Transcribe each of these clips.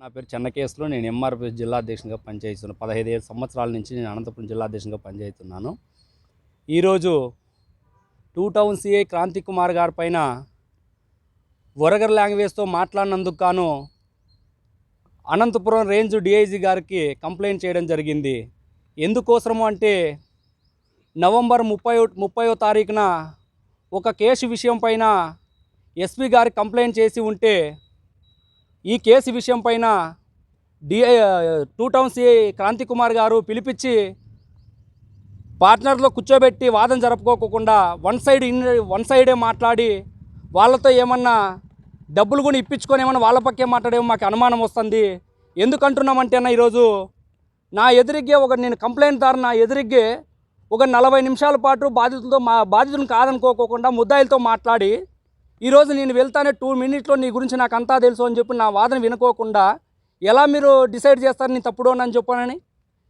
నా పేరు చెన్నకేశ్లో నేను ఎంఆర్పి జిల్లా అధ్యక్షునిగా పనిచేస్తున్నాను పదహైదు ఐదు సంవత్సరాల నుంచి నేను అనంతపురం జిల్లా అధ్యక్షునిగా పనిచేస్తున్నాను. ఈరోజు two town CI Kranthi Kumar గారి పైన వరగర్ లాంగ్వేజ్తో మాట్లాడినందుకు గాను అనంతపురం రేంజ్ డిఐజీ గారికి కంప్లైంట్ చేయడం జరిగింది. ఎందుకోసము అంటే నవంబర్ ముప్పై ముప్పయో తారీఖున ఒక కేసు విషయం పైన ఎస్పీ గారు కంప్లైంట్ చేసి ఉంటే ఈ కేసు విషయం పైన DI two town CI Kranthi Kumar గారు పిలిపించి పార్ట్నర్లో కూర్చోబెట్టి వాదన జరుపుకోకుండా వన్ సైడ్ ఇన్ వన్ సైడే మాట్లాడి వాళ్ళతో ఏమన్నా డబ్బులు కూడా ఇప్పించుకొని ఏమన్నా వాళ్ళ పక్కే మాట్లాడేమో మాకు అనుమానం వస్తుంది. ఎందుకంటున్నామంటే అన్న ఈరోజు నా ఎదురిగ్గే ఒక నేను కంప్లైంట్ దారి నా ఎదురిగ్గే ఒక నలభై నిమిషాల పాటు బాధితులతో మా బాధితులను కాదనుకోకుండా ముద్దాయిలతో మాట్లాడి ఈరోజు నేను వెళ్తానే టూ మినిట్లో నీ గురించి నాకు అంతా తెలుసు అని చెప్పి నా వాదన వినుకోకుండా ఎలా మీరు డిసైడ్ చేస్తారు నేను తప్పుడు అని చెప్పానని?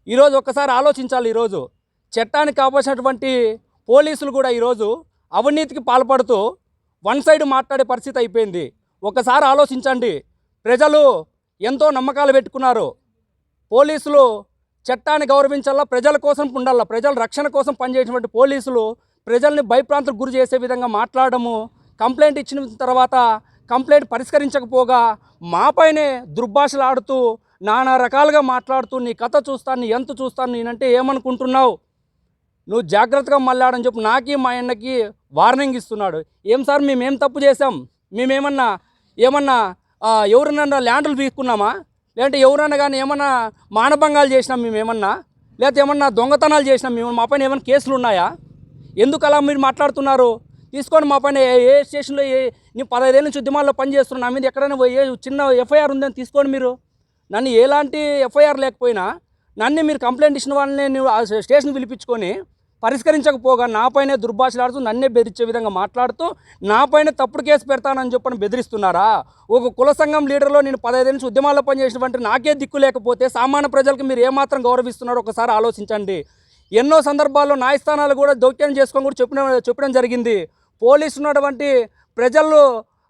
ఈరోజు ఒక్కసారి ఆలోచించాలి ఈరోజు చట్టానికి కావాల్సినటువంటి పోలీసులు కూడా ఈరోజు అవినీతికి పాల్పడుతూ వన్ సైడ్ మాట్లాడే పరిస్థితి అయిపోయింది. ఒకసారి ఆలోచించండి. ప్రజలు ఎంతో నమ్మకాలు పెట్టుకున్నారు. పోలీసులు చట్టాన్ని గౌరవించాలా? ప్రజల కోసం ఉండాలా? ప్రజల రక్షణ కోసం పనిచేసినటువంటి పోలీసులు ప్రజల్ని భయప్రాంతకు గురి చేసే విధంగా మాట్లాడము కంప్లైంట్ ఇచ్చిన తర్వాత కంప్లైంట్ పరిష్కరించకపోగా మాపైనే దుర్భాషలు ఆడుతూ నానా రకాలుగా మాట్లాడుతూ నీ కథ చూస్తాను నీ ఎంత చూస్తాను నేనంటే ఏమనుకుంటున్నావు? నువ్వు జాగ్రత్తగా మళ్ళాడని చెప్పి నాకి మా అన్నకి వార్నింగ్ ఇస్తున్నాడు. ఏం సార్ మేమేం తప్పు చేసాం మేమేమన్నా ఏమన్నా ఎవరినన్నా ల్యాండ్లు తీసుకున్నామా? లేదంటే ఎవరన్నా కానీ ఏమన్నా మానభంగాలు చేసినాం మేమేమన్నా లేకపోతే ఏమన్నా దొంగతనాలు చేసినాం మేము మా పైన ఏమైనా కేసులు ఉన్నాయా? ఎందుకు అలా మీరు మాట్లాడుతున్నారు? తీసుకొని మా పైన ఏ- ఏ స్టేషన్లో ఏ నేను పదహైదేళ్ళ నుంచి ఉద్యమాల్లో పనిచేస్తున్నా నా మీద ఎక్కడైనా ఏ చిన్న ఎఫ్ఐఆర్ ఉందని తీసుకోండి మీరు నన్ను ఎలాంటి ఎఫ్ఐఆర్ లేకపోయినా నన్ను మీరు కంప్లైంట్ ఇచ్చిన వాళ్ళని ఆ స్టేషన్ పిలిపించుకొని పరిష్కరించకపోగా నాపైనే దుర్భాషలాడుతూ నన్నే బెదిరించే విధంగా మాట్లాడుతూ నాపైన తప్పుడు కేసు పెడతానని చెప్పని బెదిరిస్తున్నారా? ఒక కుల సంఘం లీడర్లో నేను పదహైదు నుంచి ఉద్యమాల్లో పనిచేసినటువంటి నాకే దిక్కు లేకపోతే సామాన్య ప్రజలకు మీరు ఏమాత్రం గౌరవిస్తున్నారో ఒకసారి ఆలోచించండి. ఎన్నో సందర్భాల్లో న్యాయస్థానాలు కూడా దౌత్యం చేసుకొని కూడా చెప్పిన చెప్పడం జరిగింది. పోలీసు ఉన్నటువంటి ప్రజలు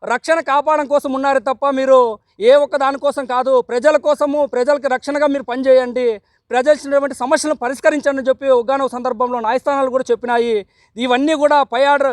రక్షణ కాపాడడం కోసం ఉన్నారు తప్ప మీరు ఏ ఒక్క దానికోసం కాదు ప్రజల కోసము ప్రజలకు రక్షణగా మీరు పనిచేయండి. ప్రజలు సమస్యలను పరిష్కరించండి అని చెప్పి ఒకానొక సందర్భంలో న్యాయస్థానాలు కూడా చెప్పినాయి. ఇవన్నీ కూడా పై ఆర్డర్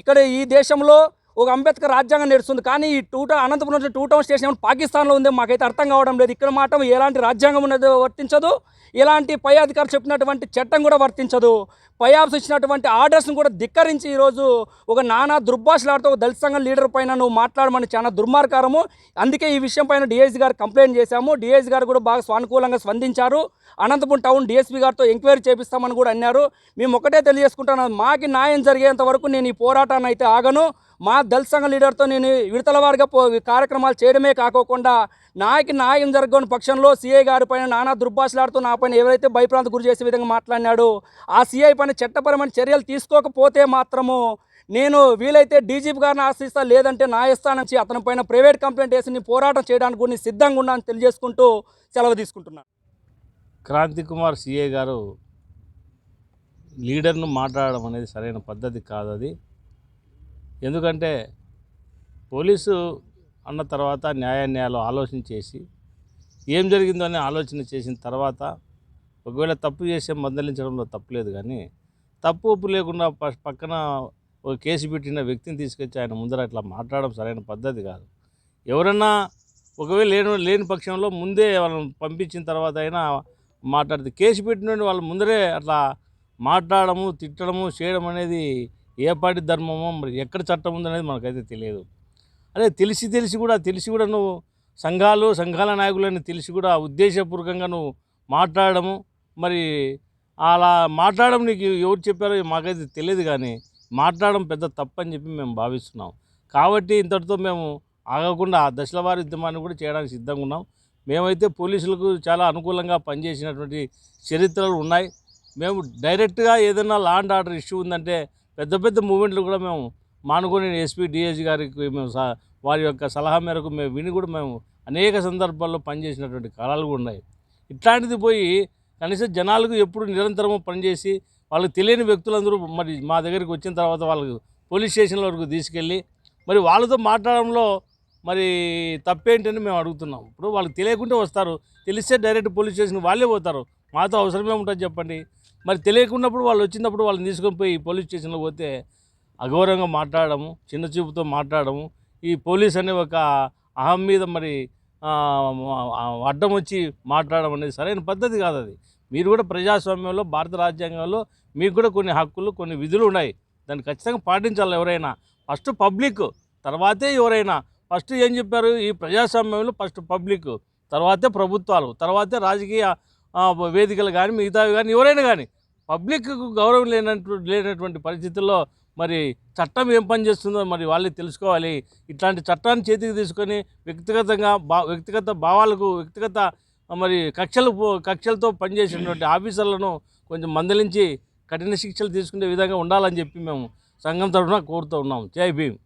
ఇక్కడ ఈ దేశంలో ఒక అంబేద్కర్ రాజ్యాంగం నడుస్తుంది కానీ ఈ టూ టౌన్ అనంతపురం నుంచి టూ టౌన్ స్టేషన్ పాకిస్తాన్లో ఉంది. మాకైతే అర్థం కావడం లేదు. ఇక్కడ మాట ఎలాంటి రాజ్యాంగం ఉన్నది వర్తించదు. ఇలాంటి పై అధికారులు చెప్పినటువంటి చట్టం కూడా వర్తించదు. పై ఆఫీస్ ఇచ్చినటువంటి ఆర్డర్స్ని కూడా ధిక్కరించి ఈరోజు ఒక నానా దుర్భాషలాడుతూ ఒక దళిత సంఘం లీడర్ పైన నువ్వు మాట్లాడమని చాలా దుర్మార్గారము. అందుకే ఈ విషయం పైన డిఎస్సీ గారు కంప్లైంట్ చేశాము. డిఎస్సీ గారు కూడా బాగా సానుకూలంగా స్పందించారు. అనంతపురం టౌన్ డిఎస్పీ గారితో ఎంక్వైరీ చేపిస్తామని కూడా అన్నారు. మేము ఒకటే తెలియజేసుకుంటాను మాకి న్యాయం జరిగేంత వరకు నేను ఈ పోరాటాన్ని అయితే ఆగను. మా దళిత సంఘ లీడర్తో నేను విడతల వారిగా పో కార్యక్రమాలు చేయడమే కాకోకుండా నాకి న్యాయం జరగని పక్షంలో సీఐ గారి పైన నానా దుర్భాషలాడుతూ నా పైన ఎవరైతే భయప్రాంత గురి చేసే విధంగా మాట్లాడినాడో ఆ సీఐ పైన చట్టపరమైన చర్యలు తీసుకోకపోతే మాత్రము నేను వీలైతే డీజీపీ గారిని ఆశ్రయిస్తా లేదంటే న్యాయస్థానం నుంచి అతని పైన ప్రైవేట్ కంప్లైంట్ వేసి నేను పోరాటం చేయడానికి కూడా నేను సిద్ధంగా ఉన్నాను తెలియజేసుకుంటూ సెలవు తీసుకుంటున్నాను. క్రాంతి కుమార్ సిఏ గారు లీడర్ను మాట్లాడడం అనేది సరైన పద్ధతి కాదు అది. ఎందుకంటే పోలీసు అన్న తర్వాత న్యాయాన్యాయాలు ఆలోచన చేసి ఏం జరిగిందో అని ఆలోచన చేసిన తర్వాత ఒకవేళ తప్పు చేసే మందలించడంలో తప్పులేదు కానీ తప్పు ఒప్పు లేకుండా పక్కన ఒక కేసు పెట్టిన వ్యక్తిని తీసుకొచ్చి ఆయన ముందర అట్లా మాట్లాడడం సరైన పద్ధతి కాదు. ఎవరన్నా ఒకవేళ లేని లేని పక్షంలో ముందే వాళ్ళని పంపించిన తర్వాత అయినా మాట్లాడితే కేసు పెట్టిన వాళ్ళ ముందరే అట్లా మాట్లాడము తిట్టడము చేయడం అనేది ఏ పాటి ధర్మమో మరి ఎక్కడ చట్టం ఉందనేది మనకైతే తెలియదు. అదే తెలిసి తెలిసి కూడా తెలిసి కూడా నువ్వు సంఘాలు సంఘాల నాయకులని తెలిసి కూడా ఉద్దేశపూర్వకంగా నువ్వు మాట్లాడము మరి అలా మాట్లాడడం నీకు ఎవరు చెప్పారో మాకైతే తెలియదు కానీ మాట్లాడడం పెద్ద తప్పని చెప్పి మేము భావిస్తున్నాం. కాబట్టి ఇంతటితో మేము ఆగకుండా ఆ దశల వారి ఉద్యమాన్ని కూడా చేయడానికి సిద్ధంగా ఉన్నాం. మేమైతే పోలీసులకు చాలా అనుకూలంగా పనిచేసినటువంటి చరిత్రలు ఉన్నాయి. మేము డైరెక్ట్గా ఏదైనా లాండ్ ఆర్డర్ ఇష్యూ ఉందంటే పెద్ద పెద్ద మూమెంట్లు కూడా మేము మానుకొని ఎస్పీ డిఎస్జీ గారికి మేము స- వారి యొక్క సలహా మేరకు మేము విని కూడా మేము అనేక సందర్భాల్లో పనిచేసినటువంటి కాలాలు కూడా ఉన్నాయి. ఇట్లాంటిది పోయి కనీసం జనాలకు ఎప్పుడు నిరంతరము పనిచేసి వాళ్ళకి తెలియని వ్యక్తులందరూ మరి మా దగ్గరికి వచ్చిన తర్వాత వాళ్ళకు పోలీస్ స్టేషన్ల వరకు తీసుకెళ్ళి మరి వాళ్ళతో మాట్లాడడంలో మరి తప్పేంటని మేము అడుగుతున్నాం. ఇప్పుడు వాళ్ళకి తెలియకుంటే వస్తారు. తెలిస్తే డైరెక్ట్ పోలీస్ స్టేషన్ వాళ్ళే పోతారు. మాతో అవసరమే ఉంటుంది చెప్పండి. మరి తెలియకున్నప్పుడు వాళ్ళు వచ్చినప్పుడు వాళ్ళని తీసుకొని పోయి పోలీస్ స్టేషన్లో పోతే అగౌరవంగా మాట్లాడము చిన్న చూపుతో మాట్లాడము ఈ పోలీస్ అనే ఒక అహం మీద మరి అడ్డం వచ్చి మాట్లాడడం అనేది సరైన పద్ధతి కాదు అది. మీరు కూడా ప్రజాస్వామ్యంలో భారత రాజ్యాంగంలో మీకు కూడా కొన్ని హక్కులు కొన్ని విధులు ఉన్నాయి. దాన్ని ఖచ్చితంగా పాటించాలి ఎవరైనా. ఫస్ట్ పబ్లిక్ తర్వాతే ఎవరైనా. ఫస్ట్ ఏం చెప్పారు? ఈ ప్రజాస్వామ్యంలో ఫస్ట్ పబ్లిక్ తర్వాతే ప్రభుత్వాలు తర్వాతే రాజకీయ వేదికలు కానీ మిగతావి కానీ ఎవరైనా కానీ పబ్లిక్కు గౌరవం లేనట్టు లేనటువంటి పరిస్థితుల్లో మరి చట్టం ఏం పనిచేస్తుందో మరి వాళ్ళే తెలుసుకోవాలి. ఇట్లాంటి చట్టాన్ని చేతికి తీసుకొని వ్యక్తిగతంగా బా వ్యక్తిగత భావాలకు వ్యక్తిగత మరి కక్షలు కక్షలతో పనిచేసినటువంటి ఆఫీసర్లను కొంచెం మందలించి కఠిన శిక్షలు తీసుకునే విధంగా ఉండాలని చెప్పి మేము సంఘం తరఫున కోరుతూ ఉన్నాం. జై భీమ్.